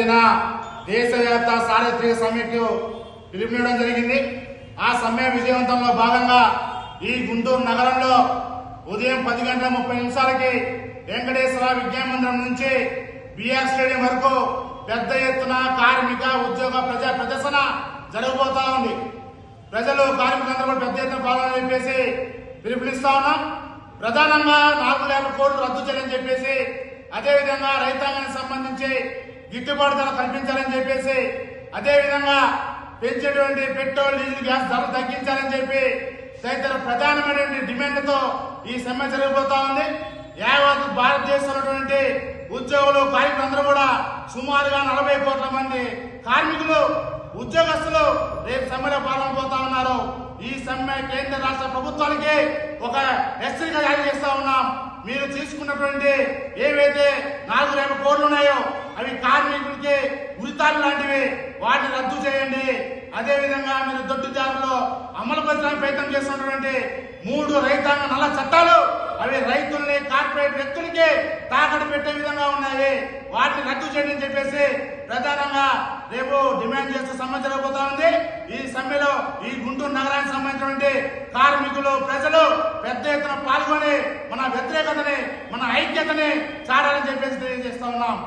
తేదీన దేశవ్యాప్త సార్వత్రిక సమ్మెకు పిలుపునివ్వడం జరిగింది. ఆ సమ్మె విజయవంతంలో భాగంగా ఈ గుంటూరు నగరంలో ఉదయం పది గంటల ముప్పై నిమిషాలకి వెంకటేశ్వర విద్యామందిరం మందిరం నుంచి బిఆర్ స్టేడియం వరకు పెద్ద ఎత్తున కార్మిక ఉద్యోగ ప్రజా ప్రదర్శన జరగబోతా ఉంది. ప్రజలు కార్మికులందరూ కూడా పెద్ద ఎత్తున పాల్గొని చెప్పేసి పిలుపునిస్తా ఉన్నాం. ప్రధానంగా నాలుగు వేల కోట్లు రద్దు చేయాలని చెప్పేసి అదేవిధంగా రైతాంగానికి సంబంధించి గిట్టుబాటు ధర కల్పించాలని చెప్పేసి అదేవిధంగా పెంచేటువంటి పెట్రోల్ డీజిల్ గ్యాస్ ధర తగ్గించాలని చెప్పి తదితర ప్రధానమైనటువంటి డిమాండ్తో ఈ సమ్మె జరిగిపోతా ఉంది. యావత్ భారతదేశంలోటువంటి ఉద్యోగులు కార్మికులందరూ కూడా సుమారుగా నలభై కోట్ల మంది కార్మికులు ఉద్యోగస్తులు రేపు సమ్మెలో పాల్గొనబోతా ఉన్నారు. ఈ సమ్మె కేంద్ర రాష్ట్ర ప్రభుత్వానికి ఒక హెచ్చరిక జారీ చేస్తా ఉన్నాం. మీరు తీసుకున్నటువంటి ఏవైతే నాలుగు రేపు కోట్లు ఉన్నాయో అవి కార్మికులకి ఉరితాలు లాంటివి. వాటిని రద్దు చేయండి. అదే విధంగా మీరు దొడ్డిదారులో అమలు పరచడానికి ప్రయత్నం చేస్తున్నటువంటి మూడు రైతాంగ నల్ల చట్టాలు అవి రైతుల్ని కార్పొరేట్ వ్యక్తులకి తాకట్టు పెట్టే విధంగా ఉన్నాయి. వాటిని రద్దు చేయండి అని చెప్పేసి ప్రధానంగా రేపు డిమాండ్ చేస్తూ సమ్మె జరగబోతా ఉంది. ఈ సమ్మెలో ఈ గుంటూరు నగరానికి సంబంధించినటువంటి కార్మికులు ప్రజలు పెద్ద ఎత్తున పాల్గొని మన వ్యతిరేకతని మన ఐక్యతని చాడాలని చెప్పేసి తెలియజేస్తా ఉన్నాం.